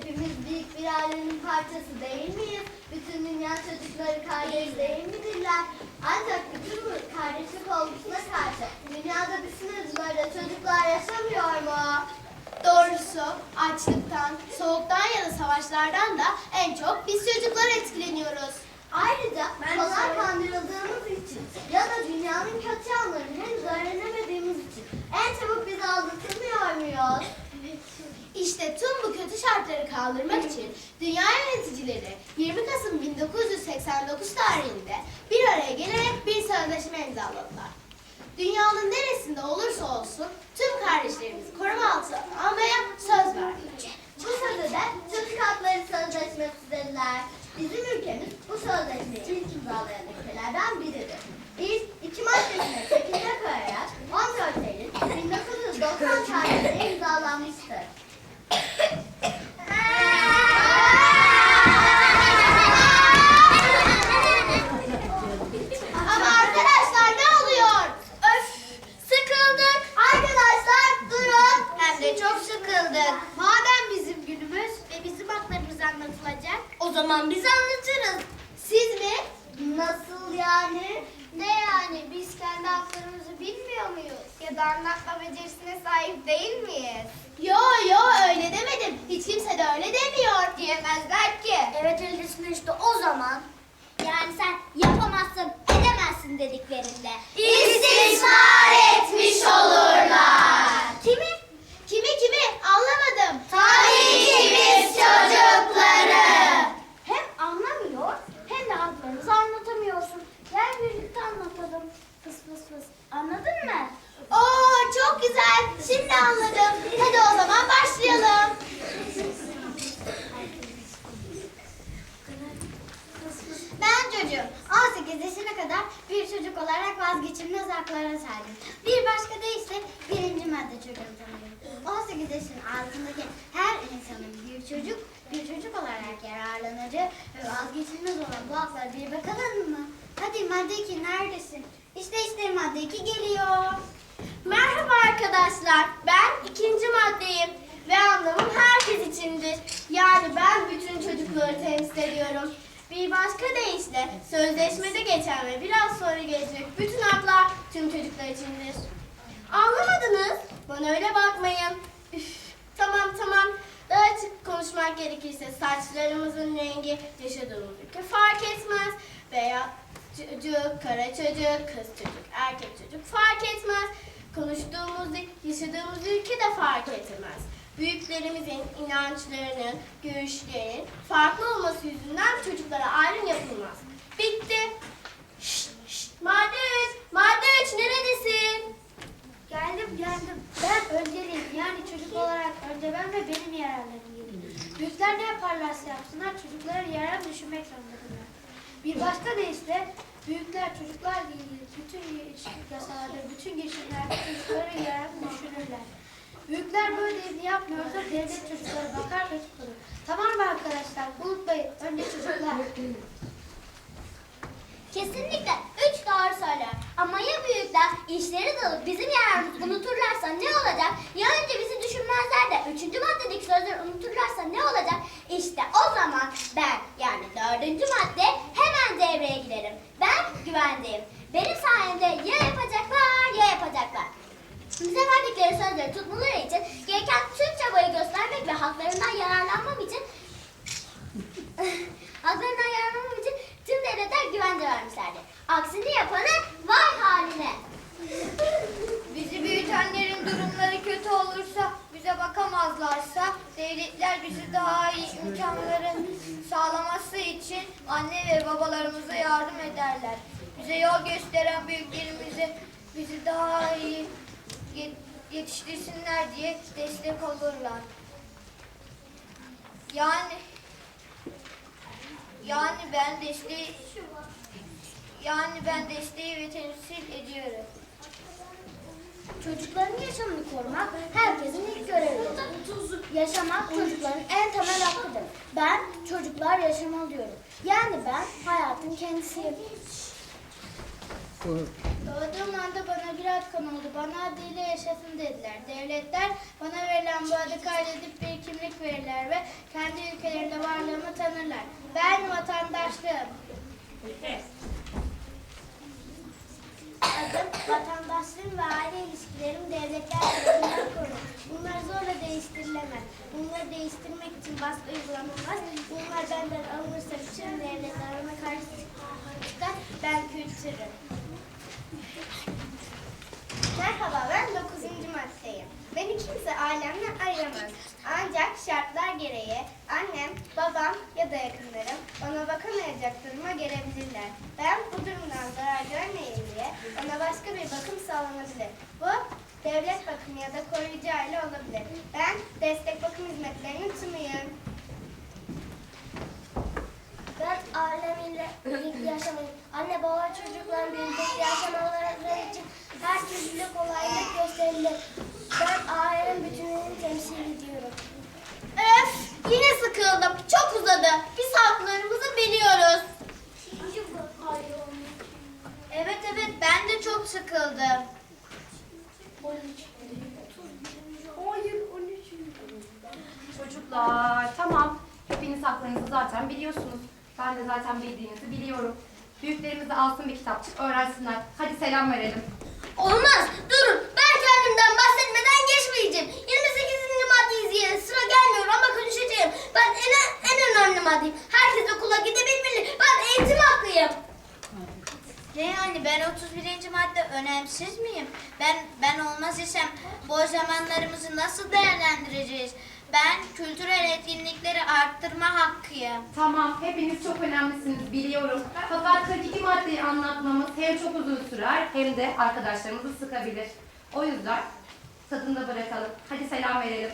diğerlerinin parçası değil miyiz? Bütün dünya çocukları kardeş değil midirler? Ancak bütün bu kardeşlik olgusuna karşı dünyada bir sınırcılarda çocuklar yaşamıyor mu? Doğrusu açlıktan, soğuktan ya da savaşlardan da en çok biz çocuklar etkileniyoruz. Ayrıca Ben kolay söyle- kandırıldığımız için ya da dünyanın kötü yanlarını henüz öğrenemediğimiz için en çabuk biz aldatılmıyor muyuz? İşte tüm bu kötü şartları kaldırmak için dünya yöneticileri 20 Kasım 1989 tarihinde bir araya gelerek bir sözleşme imzaladılar. Dünyanın neresinde olursa olsun tüm kardeşlerimizi koruma altına almaya söz verdiler. Bu sözde çocuk hakları sözleşmesi dediler. Bizim ülkemiz bu sözleşmeyi ilk imzalayan ülkelerden biridir. İlk iki maddesine çekince koyarak 14 Eylül 1990 tarihinde imzalanmıştır. Ama arkadaşlar ne oluyor? Öf! Sıkıldık. Arkadaşlar durun. Hem de çok sıkıldık. Madem bizim günümüz ve bizim haklarımız anlatılacak, o zaman biz anlatırız. Siz mi? Nasıl yani? Ne yani biz kendi haklarımızı bilmiyor muyuz? Ya da anlatma becerisine sahip değil miyiz? Yo yo öyle demedim. Hiç kimse de öyle demiyor. Diyemezler ki. Evet öylesin işte o zaman. Yani sen yapamazsın, edemezsin dediklerinde. İstismar etmiş olurlar. Kimi? Kimi kimi anlamadım. Tabii ki biz çocukları. Hem anlamıyor hem de haklarımızı anlatamıyorsun. Gel birlikte anlatalım. Fıs fıs fıs. Anladın mı? Oo çok güzel. Şimdi anladım. Hadi o zaman başlayalım. Ben çocuğum. 18 yaşına kadar bir çocuk olarak vazgeçilmez haklara sahibim. Bir başka deyişle birinci madde çocuğum tanıyorum. 18 yaşın altındaki her insanın bir çocuk, olarak yararlanacağı ve vazgeçilmez olan bu haklara bir bakalım mı? Hadi madde 2 neredesin? İşte işte madde 2 geliyor. Merhaba arkadaşlar. Ben ikinci maddeyim ve anlamım herkes içindir. Yani ben bütün çocukları temsil ediyorum. Bir başka deyişle sözleşmede geçen ve biraz sonra gelecek bütün haklar tüm çocuklar içindir. Anlamadınız? Bana öyle bakmayın. Üf, tamam tamam. Açık konuşmak gerekirse saçlarımızın rengi yaşadığımız ülke fark etmez. Veya çocuk, kara çocuk, kız çocuk, erkek çocuk fark etmez. Konuştuğumuz, yaşadığımız ülke de fark etmez. Büyüklerimizin inançlarının, görüşlerinin farklı olması yüzünden çocuklara ayrım yapılmaz. Bitti. Şşt, şşt. Madde üç, madde üç neredesin? Geldim geldim. Ben önceliyim. Yani çocuk olarak önce ben ve benim yararlarım gelir. Büyükler ne yaparlarsa yapsınlar çocuklara yarar düşünmek zorundadırlar. Bir başka deyişle büyükler çocuklarla ilgili bütün yasalarda, bütün girişimlerde çocuklara yarar düşünürler. Büyükler böyle dediğini yapmıyorsa devlet çocuklara bakar ve tutulur. Tamam mı arkadaşlar? Unutmayın. Önce çocuklar. Kesinlikle işleri dalıp bizim yararımızı unuturlarsa ne olacak? Ya önce bizi düşünmezler de üçüncü maddedeki sözleri unuturlarsa ne olacak? İşte o zaman ben yani dördüncü madde hemen devreye girerim. Ben güvendeyim. Benim sayemde ya yapacaklar devletler bizi daha iyi imkanların sağlaması için anne ve babalarımıza yardım ederler. Bize yol gösteren büyüklerimize bizi daha iyi yet- yetiştirsinler diye destek olurlar. Yani yani ben desteği yani ben desteği ve temsil ediyorum. Çocukların yaşamını korumak herkesin ilk görevidir. Yaşamak çocukların en temel hakkıdır. Ben çocuklar yaşamalı diyorum. Yani ben hayatın kendisiyim. Doğduğum anda bana bir ad konuldu. Bana adıyla yaşasın dediler. Devletler bana verilen bu adı kaydedip bir kimlik verirler ve kendi ülkelerinde varlığımı tanırlar. Ben vatandaşlığım. Adım, vatandaşlığım ve aile ilişkilerim devletler tarafından korunur. Bunlar zorla değiştirilemez. Bunları değiştirmek için baskı uygulanamaz. Bunlar benden alınırsa bütün devletler ona karşı çıkar. Ben kültürüm. Merhaba ben 9. maddeyim. Beni kimse ailemle ayıramaz. Ancak şartlar gereği annem, babam ya da bana bakamayacak duruma gelebilirler. Ben bu durumdan zarar görmeyeyim diye bana başka bir bakım sağlanabilir. Bu devlet bakımı ya da koruyucu aile olabilir. Ben destek bakım hizmetlerinin tümüyüm. Ben ailemiyle birlikte yaşamayı, anne baba çocukların birlikte yaşamaları için her türlü kolaylık gösterilir. Ben ailemin bütünlüğünü temsil ediyorum. Öf! Yine sıkıldım. Çok uzadı. Biz haklarımızı biliyoruz. Evet evet ben de çok sıkıldım. Çocuklar tamam. Hepiniz haklarınızı zaten biliyorsunuz. Ben de zaten bildiğinizi biliyorum. Büyüklerimiz de alsın bir kitapçık öğrensinler. Hadi selam verelim. Olmaz. Durun. Ben kendimden bahsetmeden geçmeyeceğim. 28. maddeyi izleyen sıra gelmiyor ama konuşacağım. Ben en, en önemli maddeyim. Herkes okula gidebilmeli. Ben eğitim hakkıyım. Ne yani ben 31. madde önemsiz miyim? Ben ben olmaz isem boş zamanlarımızı nasıl değerlendireceğiz? Ben kültürel etkinlikleri arttırma hakkıyım. Tamam hepiniz çok önemlisiniz biliyorum. Fakat 42 maddeyi anlatmamız hem çok uzun sürer hem de arkadaşlarımızı sıkabilir. O yüzden tadında bırakalım. Hadi selam verelim.